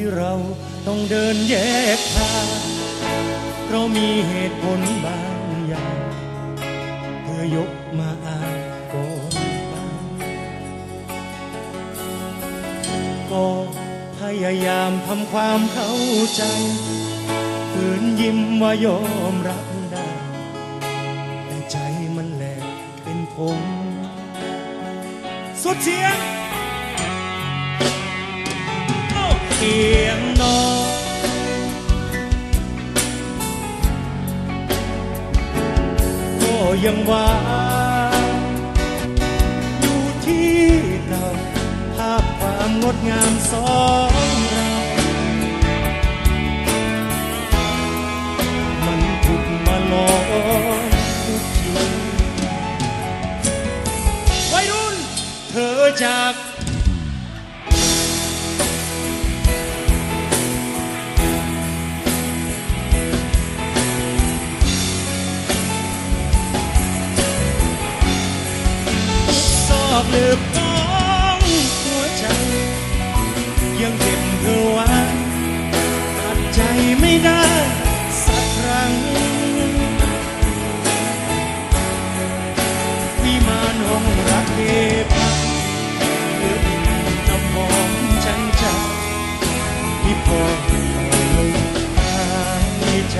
ที่เราต้องเดินแยกทางเพราะมีเหตุผลบางอย่างเธอยกมาอ้างก่อนฟังก็พยายามทำความเข้าใจฝืนยิ้มว่ายอมรับได้ แต่ใจมันแหลกเป็นผงสุดเสียง เสียงนอนก็ยังว่าอยู่ที่เราภาพความงดงามสองเรา อกลึกของหัวใจ ยังเก็บเธอไว้ตัดใจไม่ได้สักครั้งวิมานห้องรักเก็บพักเหลือน้ำหอมฉันใจที่พอลมหายใจ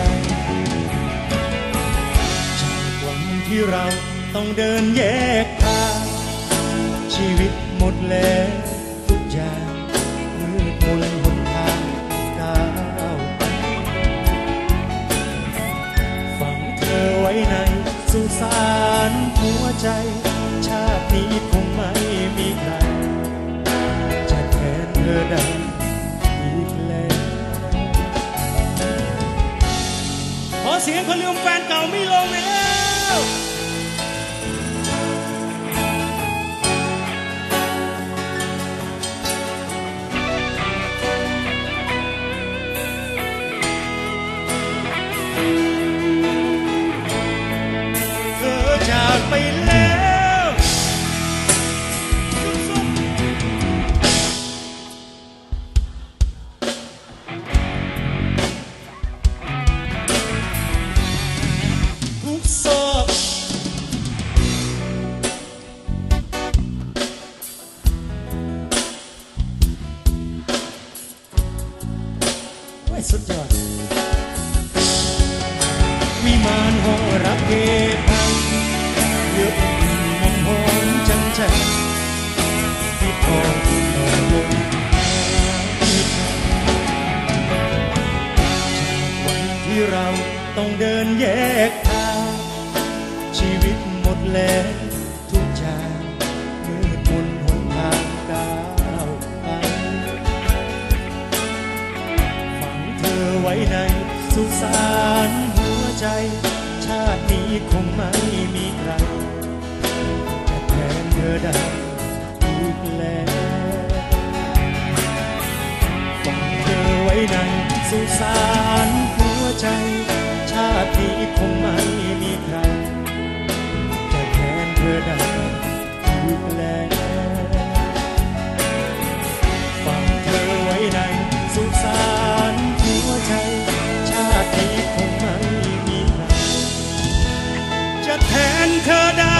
จากวันที่เราต้องเดินแยกทาง ชีวิตหมดแล้วทุกอย่างมืดมนหนทางก้าวไปฝังเธอไว้ในสุสานหัวใจ ชาตินี้คงไม่มีใครจะแทนเธอได้อีกแล้วขอเสียงคนลืมแฟนเก่าไม่ลงเล ไปแล้วทุกซอกโอ้ยสุดยอดวิมานหอรักเก ต้องเดินแยกทาง ชีวิตหมดแล้วทุกอย่างมืดมนหนทางก้าวไปฝังเธอไว้ในสุสานหัวใจ ชาตินี้คงไม่มีใครจะแทนเธอได้อีกแล้วฝังเธอไว้ในสุสานหัวใจ จะแทนเธอได้